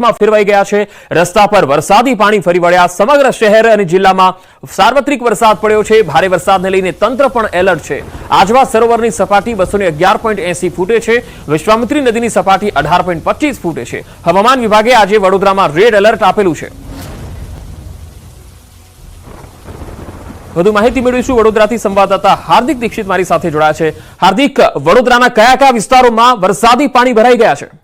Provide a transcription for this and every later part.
બેટમાં ફેરવાઈ ગયા છે. રસ્તા પર વરસાદી પાણી ફરી વળ્યા. સમગ્ર શહેર અને જિલ્લામાં સાર્વત્રિક વરસાદ પડ્યો છે. ભારે વરસાદને લઈને તંત્ર પણ એલર્ટ છે. આજવા સરોવરની સપાટી બસો ફૂટે છે. વિશ્વામિત્રી નદીની સપાટી અઢાર ફૂટે છે. હવામાન વિભાગે આજે વડોદરામાં રેડ એલર્ટ આપેલું છે. વધુ માહિતી મેળવીશું વડોદરાથી સંવાદદાતા હાર્દિક દીક્ષિત મારી સાથે જોડાયા છે. હાર્દિક, વડોદરાના કયા કયા વિસ્તારોમાં વરસાદી પાણી ભરાઈ ગયા છે?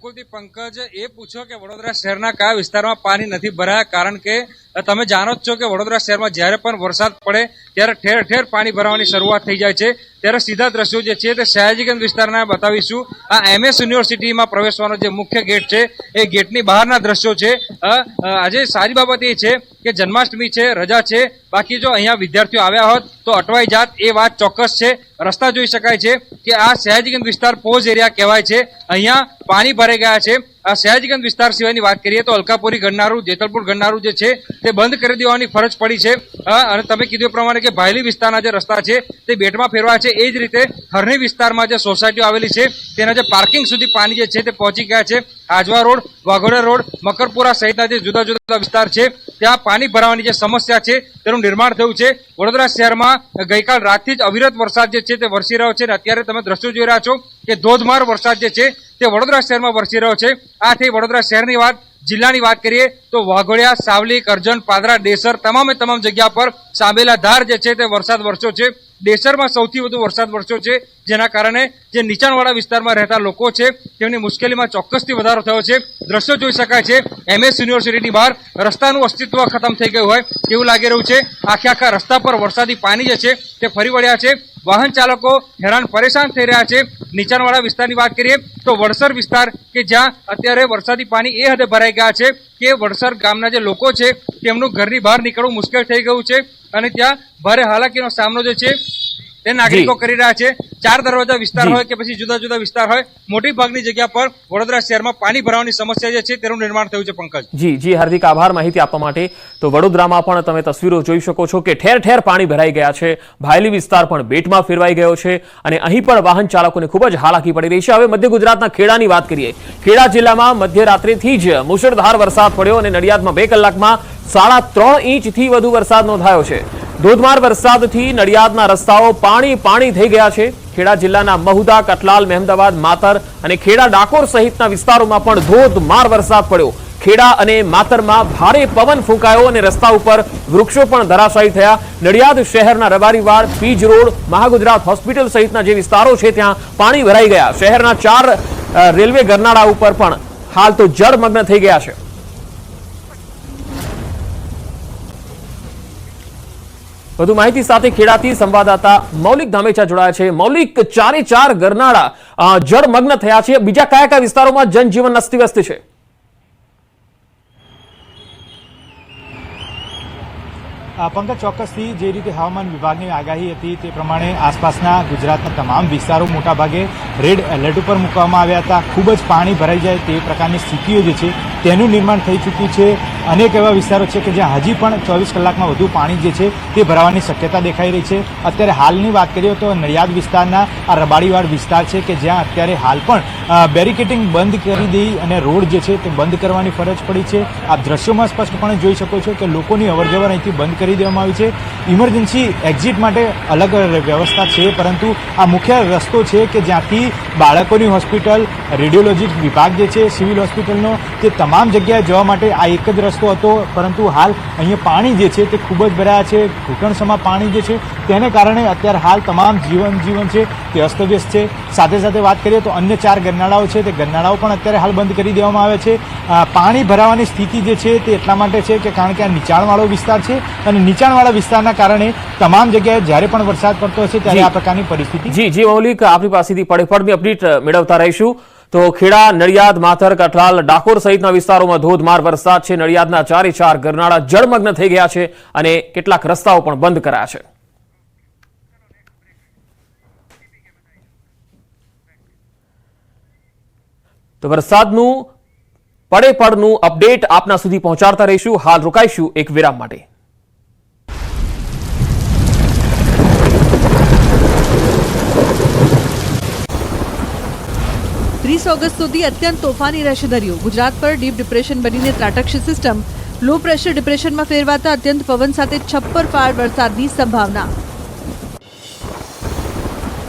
બિલકુલથી પંકજ એ પૂછો કે વડોદરા શહેરના કયા વિસ્તારમાં પાણી નથી ભરાયા? કારણ કે તમે જાણો જ છો કે વડોદરા શહેરમાં જ્યારે પણ વરસાદ પડે, ત્યારે ઠેર ઠેર પાણી ભરાવાની શરૂઆત થઈ જાય છે. ત્યારે સીધા દ્રશ્યો જે છે તે સયાજીગંજ વિસ્તારના બતાવીશું. આ એમએસ યુનિવર્સિટીમાં પ્રવેશવાનો જે મુખ્ય ગેટ છે, એ ગેટની બહારના દ્રશ્યો છે. આજે સારી બાબત એ છે કે જન્માષ્ટમી છે, રજા છે. બાકી જો અહીંયા વિદ્યાર્થીઓ આવ્યા હોત, તો અટવાઈ જાત એ વાત ચોક્કસ છે. રસ્તા જોઈ શકાય છે કે આ સયાજીગંજ વિસ્તાર પોઝ એરિયા કહેવાય છે. અહીંયા પાણી ભરાઈ ગયા છે. સયાજીગંજ વિસ્તાર સિવાયની વાત કરીએ તો અલકાપુરી ગણનારું જેતલપુર ગણનારું જે છે, તે બંધ કરી દેવાની ફરજ પડી છે. અને તમે કીધું પ્રમાણે કે ભાયલી વિસ્તારના જે રસ્તા છે, તે બેટમાં ફેરવા છે. એ જ રીતે હરણી વિસ્તારમાં જે સોસાયટીઓ આવેલી છે, તેના જે પાર્કિંગ સુધી પાણી જે છે, તે પહોંચી ગયા છે. આજવા રોડ, વાઘોડા રોડ, મકરપુરા સહિતના જે જુદા જુદા વિસ્તાર છે, ત્યાં પાણી ભરાવાની જે સમસ્યા છે, તેનું નિર્માણ થયું છે. વડોદરા શહેરમાં ગઈકાલ રાતથી જ અવિરત વરસાદ જે છે તે વરસી રહ્યો છે અને અત્યારે તમે દ્રશ્યો જોઈ રહ્યા છો કે ધોધમાર વરસાદ જે છે તે વડોદરા શહેરમાં વરસી રહ્યો છે. આથી વડોદરા શહેરની વાત જિલ્લાની વાત કરીએ તો વાઘોડિયા, સાવલી, કરજણ, પાદરા ડેસર તમામે તમામ જગ્યા પર સાંભેલા ધાર જે છે તે વરસાદ વરસ્યો છે. ડેસરમાં સૌથી વધુ વરસાદ વરસ્યો છે, જેના કારણે જે નીચાણવાળા વિસ્તારમાં રહેતા લોકો છે, તેમની મુશ્કેલીમાં ચોક્કસથી વધારો થયો છે. દ્રશ્યો જોઈ શકાય છે એમએસ યુનિવર્સિટીની બહાર રસ્તાનું અસ્તિત્વ ખતમ થઈ ગયું હોય તેવું લાગી રહ્યું છે. આખે આખા રસ્તા પર વરસાદી પાણી જે છે તે ફરી વળ્યા છે. વાહન ચાલકો હેરાન પરેશાન થઈ રહ્યા છે. નીચાણવાળા વિસ્તારની વાત કરીએ તો વડસર વિસ્તાર કે જ્યાં અત્યારે વરસાદી પાણી એ હદે ભરાઈ ગયા છે કે વડસર ગામના જે લોકો છે તેમનું ઘરની બહાર નીકળવું મુશ્કેલ થઈ ગયું છે અને ત્યાં ભારે હાલાકીનો સામનો જે છે તે નાગરિકો કરી રહ્યા છે. ચાર દરવાજા વિસ્તાર હોય કે પછી જુદા જુદા વિસ્તાર હોય મોટી ભાગની જગ્યા પર વડોદરા શહેરમાં પાણી ભરાવાની સમસ્યા જે છે તેનું નિર્માણ થયું છે પંકજ. જી જી હાર્દિક આભાર માહિતી આપવા માટે. તો વડોદરામાં પણ તમે તસવીરો જોઈ શકો છો કે ઠેર ઠેર પાણી ભરાઈ ગયા છે. ભાયલી વિસ્તાર પણ બેટમાં ફેરવાઈ ગયો છે અને અહીં પણ વાહન ચાલકોને ખૂબ જ હાલાકી પડી રહી છે. હવે મધ્ય ગુજરાતના ખેડાની વાત કરીએ. ખેડા જિલ્લામાં મધ્યરાત્રિથી જ મુશળધાર વરસાદ પડ્યો અને નડિયાદમાં બે કલાકમાં સાડા ત્રણ ઇંચથી વધુ વરસાદ નોંધાયો છે. ધોધમાર વરસાદથી નડિયાદના રસ્તાઓ પાણી પાણી થઈ ગયા છે. ખેડા જિલ્લાના મહુદા કટલાલ મહેમદાવાદ, માતર અને ખેડા ડાકોર સહિતના વિસ્તારોમાં પણ ધોધમાર વરસાદ પડ્યો. ખેડા અને માતરમાં ભારે પવન ફૂંકાયો અને રસ્તા ઉપર વૃક્ષો પણ ધરાશાયી થયા. નડિયાદ શહેરના રબારીવાડ, પીજ રોડ, મહાગુજરાત હોસ્પિટલ સહિતના જે વિસ્તારો છે, ત્યાં પાણી ભરાઈ ગયા. શહેરના ચાર રેલવે ગરનાળા ઉપર પણ હાલ તો જળમગ્ન થઈ ગયા છે. વધુ માહિતી સાથે ખેડાથી સંવાદદાતા મૌલિક ધામેચા જોડાયા છે. મૌલિક, ચારે ચાર ગરનાળા જળમગ્ન થયા છે. બીજા કયા કયા વિસ્તારોમાં જનજીવન અસ્તવ્યસ્ત છે? પંકજ, ચોક્કસથી જે રીતે હવામાન વિભાગની આગાહી હતી તે પ્રમાણે આસપાસના ગુજરાતના તમામ વિસ્તારો મોટાભાગે રેડ એલર્ટ ઉપર મૂકવામાં આવ્યા હતા. ખૂબ જ પાણી ભરાઈ જાય તે પ્રકારની સ્થિતિઓ જે છે તેનું નિર્માણ થઈ ચૂક્યું છે. અનેક એવા વિસ્તારો છે કે જ્યાં હજી પણ ચોવીસ કલાકમાં વધુ પાણી જે છે તે ભરાવાની શક્યતા દેખાઈ રહી છે. અત્યારે હાલની વાત કરીએ તો નડિયાદ વિસ્તારના આ રબાડીવાડ વિસ્તાર છે કે જ્યાં અત્યારે હાલ પણ બેરિકેટિંગ બંધ કરી દઈ અને રોડ જે છે તે બંધ કરવાની ફરજ પડી છે. આ દ્રશ્યોમાં સ્પષ્ટપણે જોઈ શકો છો કે લોકોની અવરજવર અહીંથી બંધ કરી દેવામાં આવી છે. ઇમરજન્સી એક્ઝિટ માટે અલગ વ્યવસ્થા છે, પરંતુ આ મુખ્ય રસ્તો છે કે જ્યાંથી બાળકોની હોસ્પિટલ રેડિયોલોજી વિભાગ જે છે, સિવિલ હોસ્પિટલનો, તે તમામ જગ્યાએ જવા માટે આ એક જ રસ્તો હતો. પરંતુ હાલ અહીંયા પાણી જે છે તે ખૂબ જ ભરાયા છે. ઘૂંટણસમાં પાણી જે છે તેને કારણે અત્યારે હાલ તમામ જીવન જીવન છે તે અસ્તવ્યસ્ત છે. સાથે સાથે વાત કરીએ તો અન્ય ચાર ગરનાળાઓ છે, તે ગરનાળાઓ પણ અત્યારે હાલ બંધ કરી દેવામાં આવે છે. પાણી ભરાવાની સ્થિતિ જે છે તે એટલા માટે છે કે કારણ કે આ નીચાણવાળો વિસ્તાર છે અને નીચાણવાળા વિસ્તારના કારણે તમામ જગ્યાએ જ્યારે પણ વરસાદ પડતો હશે ત્યારે આ પ્રકારની પરિસ્થિતિ જી જી મૌલિક આપણી પાસેથી પડે પડની અપડેટ મેળવતા રહીશું. તો ખેડા નડિયાદ માથર કઠલાલ ડાકોર સહિતના વિસ્તારોમાં ધોધમાર વરસાદ છે. નડિયાદના ચારે ચાર ગરનાળા જળમગ્ન થઈ ગયા છે અને કેટલાક રસ્તાઓ પણ બંધ કરાયા છે. તો વરસાદનું પડે પડનું અપડેટ આપના સુધી પહોંચાડતા રહીશું. હાલ રોકાઈશું એક વિરામ માટે. ત્રીસ ઓગસ્ટ સુધી અત્યંત તોફાની રહેશે દરિયો. ગુજરાત પર ડીપ ડિપ્રેશન બનીને ત્રાટકશે સિસ્ટમ. લો પ્રેશર ડિપ્રેશનમાં ફેરવાતા અત્યંત પવન સાથે છપ્પર ફાળ વરસાદની સંભાવના.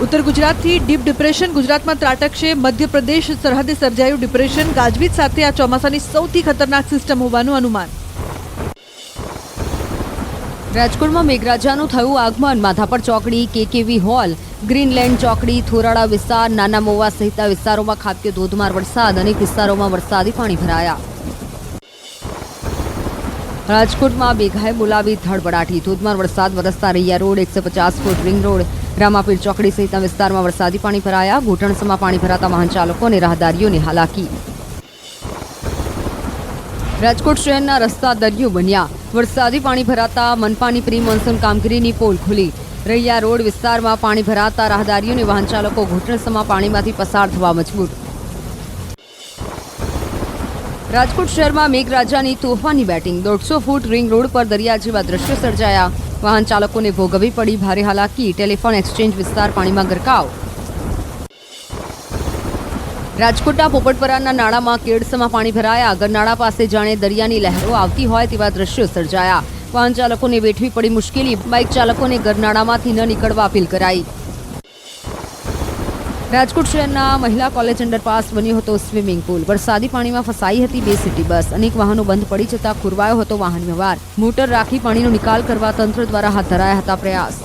ઉત્તર ગુજરાતથી ડીપ ડિપ્રેશન ગુજરાતમાં ત્રાટકશે. મધ્યપ્રદેશ સરહદે સર્જાયું ડિપ્રેશન ગાજવીજ સાથે આ ચોમાસાની સૌથી ખતરનાક સિસ્ટમ હોવાનું અનુમાન. રાજકોટમાં મેઘરાજાનું થયું આગમન. માધાપર ચોકડી કેકેવી હોલ? ગ્રીનલેન્ડ, ચોકડી થોરાળા વિસ્તાર, નાના મોવા સહિતના વિસ્તારોમાં ખાબક્યો ધોધમાર વરસાદ. અનેક વિસ્તારોમાં વરસાદી પાણી ભરાયા. રાજકોટમાં બેઘાએ બોલાવી ધડબડાટી. ધોધમાર વરસાદ વરસતા રૈયા રોડ એકસો પચાસ ફૂટ રિંગ રોડ, રામાપીર ચોકડી સહિતના વિસ્તારમાં વરસાદી પાણી ભરાયા. ઘૂંટણસમાં પાણી ભરાતા વાહન ચાલકો અને રાહદારીઓને હાલાકી. રાજકોટ શહેરના રસ્તા દરિયો બન્યા. વરસાદી પાણી ભરાતા મનપાની પ્રી મોન્સૂન કામગીરીની પોલ ખુલી. રૈયા રોડ વિસ્તારમાં પાણી ભરાતા રાહદારીઓને વાહન ચાલકો ઘૂંટણસમાં પાણીમાંથી પસાર થવા મજબૂર. રાજકોટ શહેરમાં મેઘરાજાની તોફાની બેટિંગ. દોઢસો ફૂટ રિંગ રોડ પર દરિયા જેવા દ્રશ્યો સર્જાયા. વાહન ચાલકોને ભોગવવી પડી ભારે હાલાકી. ટેલિફોન એક્સચેન્જ વિસ્તાર પાણીમાં ગરકાવ. રાજકોટના પોપટપરાના નાળામાં કેડસમાં પાણી ભરાયા. ગરનાળા પાસે જાણે દરિયાની લહેરો આવતી હોય તેવા દ્રશ્યો સર્જાયા. વાહન ચાલકોને વેઠવી પડી મુશ્કેલી. બાઇક ચાલકોને ગરનાળામાંથી ન નીકળવા અપીલ કરાઈ. રાજકોટ શહેરના મહિલા કોલેજ અંડરપાસ બન્યો હતો સ્વિમિંગ પુલ. વરસાદી પાણીમાં ફસાઈ હતી બે સિટી બસ. અનેક વાહનો બંધ પડી જતા ખુરવાયો હતો વાહન વ્યવહાર. મોટર રાખી પાણીનો નિકાલ કરવા તંત્ર દ્વારા હાથ ધરાયા હતા પ્રયાસ.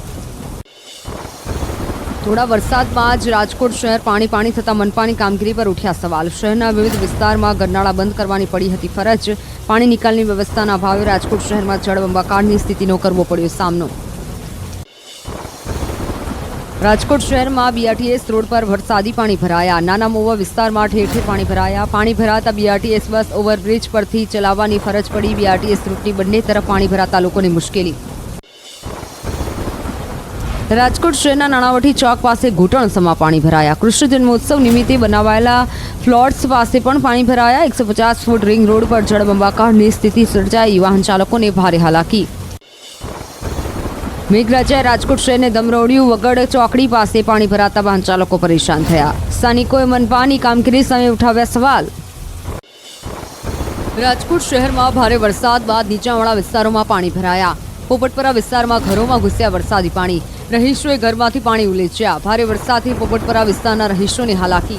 થોડા વરસાદમાં જ રાજકોટ શહેર પાણી પાણી થતા મનપાની કામગીરી પર ઉઠ્યા સવાલ. શહેરના વિવિધ વિસ્તારમાં ગરનાળા બંધ કરવાની પડી હતી ફરજ. પાણી નિકાલની વ્યવસ્થાના અભાવે રાજકોટ શહેરમાં જળબંબાકારની સ્થિતિનો કરવો પડ્યો સામનો. રાજકોટ શહેરમાં બીઆરટીએસ રોડ પર વરસાદી પાણી ભરાયા. નાના મોવા વિસ્તારમાં ઠેર પાણી ભરાયા. પાણી ભરાતા બીઆરટીએસ બસ ઓવરબ્રિજ પરથી ચલાવવાની ફરજ પડી. બીઆરટીએસ રૂટની બંને તરફ પાણી ભરાતા લોકોને મુશ્કેલી. રાજકોટ શહેરના નાણાવટી ચોક પાસે ઘૂંટણસમાં પાણી ભરાયા. કૃષ્ણ જન્મોત્સવ નિમિત્તે બનાવાયેલા ફ્લોટ્સ પાસે પણ પાણી ભરાયા. એકસો પચાસ ફૂટ રિંગ રોડ પર જળબંબાકારની સ્થિતિ સર્જાઈ. વાહન ચાલકોને ભારે હાલાકી. મેઘરાજાએ રાજકોટ શહેરને દમરોડ્યું વગડ ચોકડી પાસે પાણી ભરાતા વાહન ચાલકો પરેશાન થયા. સ્થાનિકોએ મનપાની કામગીરી સામે ઉઠાવ્યા સવાલ. રાજકોટ શહેરમાં ભારે વરસાદ બાદ નીચાણવાળા વિસ્તારોમાં પાણી ભરાયા. પોપટપરા વિસ્તારમાં ઘરોમાં ઘૂસ્યા વરસાદી પાણી. રહીશોએ ઘરમાંથી પાણી ઉલેચ્યા. ભારે વરસાદથી પોપટપરા વિસ્તારના રહીશોને હાલાકી.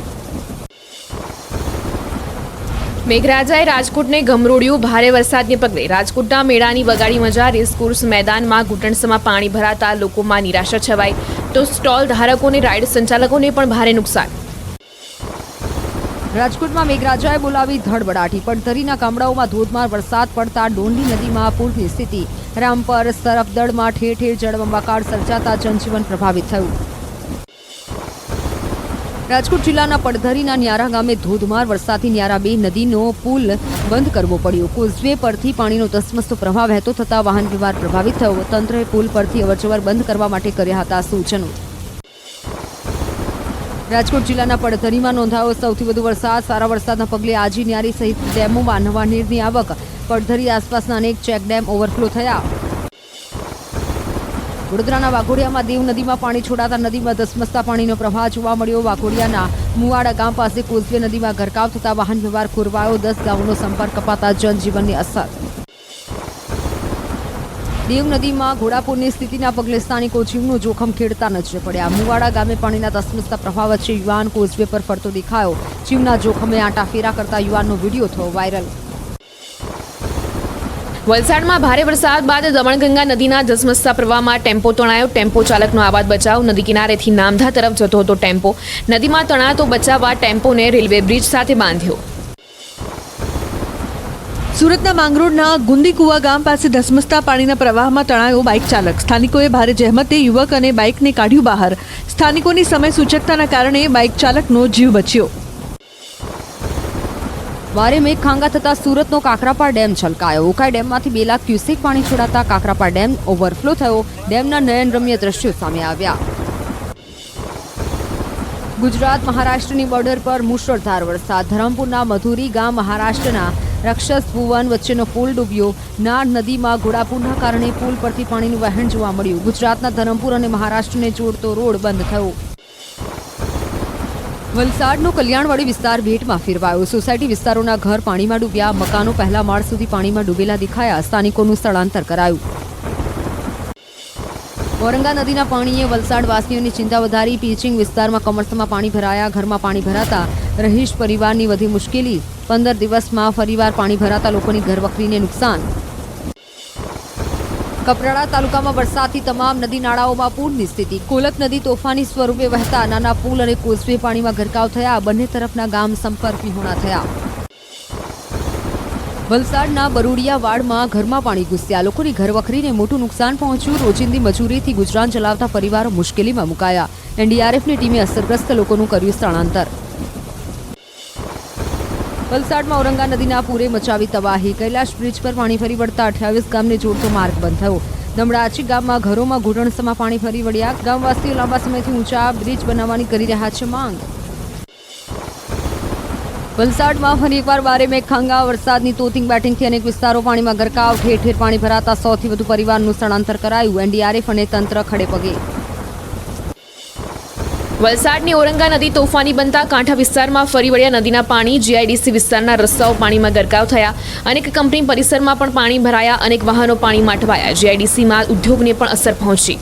મેઘરાજાએ રાજકોટને ગમરોડ્યું ભારે વરસાદને પગલે રાજકોટના મેળાની બગાડી મજા રેસકોર્સ મેદાનમાં ઘૂંટણસમાં પાણી ભરાતા લોકોમાં નિરાશા છવાઈ. તો સ્ટોલ ધારકોને રાઇડ સંચાલકોને પણ ભારે નુકસાન. રાજકોટમાં મેઘરાજાએ બોલાવી ધડબડાટી પડધરીના ગામડાઓમાં ધોધમાર વરસાદ પડતા ડોંડી નદીમાં પૂરની સ્થિતિ. રામપર સરફદળમાં ઠેર ઠેર જળબંબાકાર સર્જાતા જનજીવન પ્રભાવિત થયું. રાજકોટ જિલ્લાના પડધરીના ન્યારા ગામે ધોધમાર વરસાદથી ન્યારા બે નદીનો પુલ બંધ કરવો પડ્યો. કોઝવે પરથી પાણીનો ધસમસતો પ્રવાહ વહેતો થતાં વાહન વ્યવહાર પ્રભાવિત થયો. તંત્રએ પુલ પરથી અવરજવર બંધ કરવા માટે કર્યા હતા સૂચનો. રાજકોટ જિલ્લાના પડધરીમાં નોંધાયો સૌથી વધુ વરસાદ. સારા વરસાદના પગલે આજી ન્યારી સહિત ડેમોમાં નવા નીરની આવક. પડધરી આસપાસના અનેક ચેક ડેમ ઓવરફ્લો થયા. વડોદરાના વાઘોડિયામાં દેવ નદીમાં પાણી છોડાતા નદીમાં ધસમસતા પાણીનો પ્રવાહ જોવા મળ્યો. વાઘોડિયાના મુવાડા ગામ પાસે કોઝવે નદીમાં ગરકાવ થતા વાહન વ્યવહાર ખોરવાયો. દસ ગામોનો સંપર્ક કપાતા જનજીવનની અસર. દેવ નદીમાં ઘોડાપુરની સ્થિતિના પગલે સ્થાનિકો જીવનું જોખમ ખેડતા નજરે પડ્યા. મુવાડા ગામે પાણીના ધસમસતા પ્રવાહ વચ્ચે યુવાન કોઝવે પર ફરતો દેખાયો. જીવના જોખમે આંટાફેરા કરતા યુવાનનો વીડિયો થયો વાયરલ. વલસાડમાં ભારે વરસાદ બાદ દમણગંગા નદીના ધસમસતા પ્રવાહમાં ટેમ્પો તણાયો. ટેમ્પો ચાલકનો આબાદ બચાવ. નદી કિનારેથી નામધા તરફ જતો હતો ટેમ્પો. નદીમાં તણાતો બચાવવા ટેમ્પોને રેલવે બ્રિજ સાથે બાંધ્યો. સુરતના માંગરોળના ગુંદીકુવા ગામ પાસે ધસમસતા પાણીના પ્રવાહમાં તણાયો બાઇક ચાલક. સ્થાનિકોએ ભારે જહેમતે યુવક અને બાઇકને કાઢ્યું બહાર. સ્થાનિકોની સમય સૂચકતાના કારણે બાઇક ચાલકનો જીવ બચ્યો. ભારે મેઘ ખાંગા થતા સુરતનો કાકરાપાર ડેમ છલકાયો. ઉકાઈ ડેમમાંથી બે લાખ ક્યુસેક પાણી છોડાતા કાકરાપા ડેમ ઓવરફ્લો થયો. ડેમના નયનરમ્ય દ્રશ્યો સામે આવ્યા. ગુજરાત મહારાષ્ટ્રની બોર્ડર પર મુશળધાર વરસાદ. ધરમપુરના મધુરી ગામ મહારાષ્ટ્રના રક્ષસ ભુવન વચ્ચેનો પુલ ડૂબ્યો. નાળ નદીમાં ઘોડાપુરના કારણે પુલ પરથી પાણીનું વહેણ જોવા મળ્યું. ગુજરાતના ધરમપુર અને મહારાષ્ટ્રને જોડતો રોડ બંધ થયો. વલસાડનો કલ્યાણવાડી વિસ્તાર ભેટમાં ફેરવાયો. સોસાયટી વિસ્તારોના ઘર પાણીમાં ડૂબ્યા. મકાનો પહેલા માળ સુધી પાણીમાં ડૂબેલા દેખાયા. સ્થાનિકોનું સ્થળાંતર કરાયું. ઔરંગા નદીના પાણીએ વલસાડવાસીઓની ચિંતા વધારી, પીચિંગ વિસ્તારમાં કમરસમાં પાણી ભરાયા, ઘરમાં પાણી ભરાતા. રહીશ પરિવારની વધી મુશ્કેલી. પંદર દિવસમાં ફરીવાર પાણી ભરાતા લોકોની ઘરવખરીને નુકસાન. કપરાડા તાલુકામાં વરસાદથી તમામ નદી નાળાઓમાં પૂરની સ્થિતિ. કોલક નદી તોફાની સ્વરૂપે વહેતા નાના પુલ અને કોસવે પાણીમાં ગરકાવ થયા. બંને તરફના ગામ સંપર્ક વિહોણા થયા. વલસાડના બરુડિયા વાડમાં ઘરમાં પાણી ઘૂસ્યા. લોકોની ઘરવખરીને મોટું નુકસાન પહોંચ્યું. રોજિંદી મજૂરીથી ગુજરાન ચલાવતા પરિવારો મુશ્કેલીમાં મુકાયા. એનડીઆરએફની ટીમે અસરગ્રસ્ત લોકોનું કર્યું સ્થળાંતર. વલસાડમાં ઔરંગા નદીના પૂરે મચાવી તબાહી. કૈલાશ બ્રિજ પર પાણી ફરી વળતા અઠ્યાવીસ ગામને જોડતો માર્ગ બંધ થયો. દમડાચી ગામમાં ઘરોમાં ઘૂંટણસમાં પાણી ફરી વળ્યા. ગામવાસીઓ લાંબા સમયથી ઊંચા બ્રિજ બનાવવાની કરી રહ્યા છે માંગ. વલસાડમાં ફરી એકવાર બારે મેઘખાંગા વરસાદની તોતિંગ બેટિંગથી અનેક વિસ્તારો પાણીમાં ગરકાવ, ઠેર ઠેર પાણી ભરાતા સૌથી વધુ પરિવારનું સ્થળાંતર કરાયું. એનડીઆરએફ અને તંત્ર ખડે પગે. વલસાડની ઔરંગા નદી તોફાની બનતા કાંઠા વિસ્તારમાં ફરી વળ્યા નદીના પાણી. જીઆઈડીસી વિસ્તારના રસ્તાઓ પાણીમાં ગરકાવ થયા. અનેક કંપની પરિસરમાં પણ પાણી ભરાયા, અનેક વાહનો પાણીમાં અટવાયા જીઆઈડીસીમાં ઉદ્યોગને પણ અસર પહોંચી.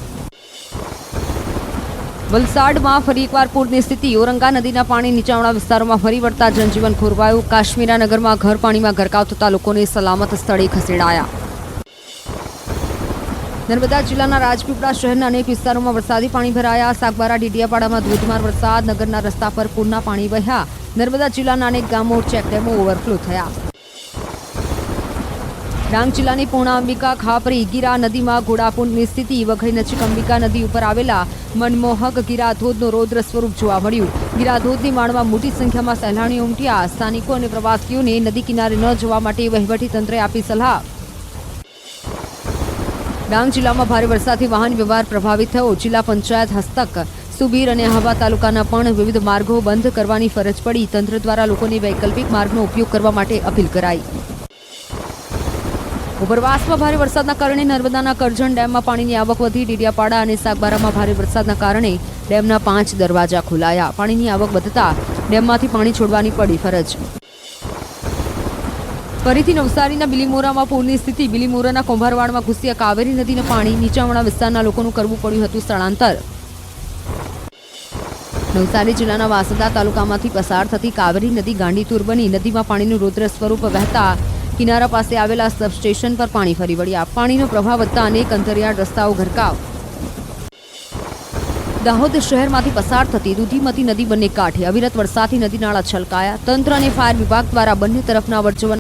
વલસાડમાં ફરી એકવાર પૂરની સ્થિતિ. ઓરંગા નદીના પાણી નીચાણવાળા વિસ્તારોમાં ફરી વળતા જનજીવન ખોરવાયું. કાશ્મીરા નગરમાં ઘર પાણીમાં ગરકાવ થતા લોકોને સલામત સ્થળે ખસેડાયા. નર્મદા જિલ્લાના રાજપીપળા શહેરના અનેક વિસ્તારોમાં વરસાદી પાણી ભરાયા. સાગબારા, ડીડિયાપાડામાં ધોધમાર વરસાદ. નગરના રસ્તા પર પૂરના પાણી વહ્યા. નર્મદા જિલ્લાના અનેક ગામો ચેકડેમો ઓવરફ્લો થયા. ડાંગ જિલ્લાની પૂર્ણા અંબિકા ખાપરી ગીરા નદીમાં ઘોડાપુરની સ્થિતિ વઘઈ નજીક અંબિકા નદી ઉપર આવેલા મનમોહક ગીરાધોધનું રૌદ્ર સ્વરૂપ જોવા મળ્યું. ગિરાધોધની માળમાં મોટી સંખ્યામાં સહેલાણીઓ ઉમટ્યા. સ્થાનિકો અને પ્રવાસીઓને નદી કિનારે ન જવા માટે વહીવટી તંત્રે આપી સલાહ. ડાંગ જિલ્લામાં ભારે વરસાદથી વાહન વ્યવહાર પ્રભાવિત થયો. જિલ્લા પંચાયત હસ્તક, સુબીર અને હવા તાલુકાના પણ વિવિધ માર્ગો બંધ કરવાની ફરજ પડી. તંત્ર દ્વારા લોકોને વૈકલ્પિક માર્ગનો ઉપયોગ કરવા માટે અપીલ કરાઈ. ઉપરવાસમાં ભારે વરસાદના કારણે નર્મદાના કરજણ ડેમમાં પાણીની આવક વધી, ડીડિયાપાડા અને સાગબારામાં ભારે વરસાદના કારણે ડેમના પાંચ દરવાજા ખોલાયા. પાણીની આવક વધતા ડેમમાંથી પાણી છોડવાની પડી ફરજ. ફરીથી નવસારીના બિલીમોરામાં પૂરની સ્થિતિ. બિલીમોરાના કુંભારવાડમાં ઘૂસ્યા કાવેરી નદીના પાણી નીચાણવાળા વિસ્તારના લોકોનું કરવું પડ્યું હતું સ્થળાંતર. નવસારી જિલ્લાના વાસદા તાલુકામાંથી પસાર થતી કાવેરી નદી ગાંડીતુર બની. નદીમાં પાણીનું રૌદ્ર સ્વરૂપ વહેતા કિનારા પાસે આવેલા સબસ્ટેશન પર પાણી ફરી વળ્યા. પાણીનો પ્રભાવ વધતા અનેક અંતરિયાળ રસ્તાઓ ગરકાવ દાહોદ શહેરમાંથી પસાર થતી દૂધીમતી નદી બંને કાંઠે અવિરત વરસાદથી નદી નાળા છલકાયા. તંત્ર અને ફાયર વિભાગ દ્વારા બંને તરફના અવરજવર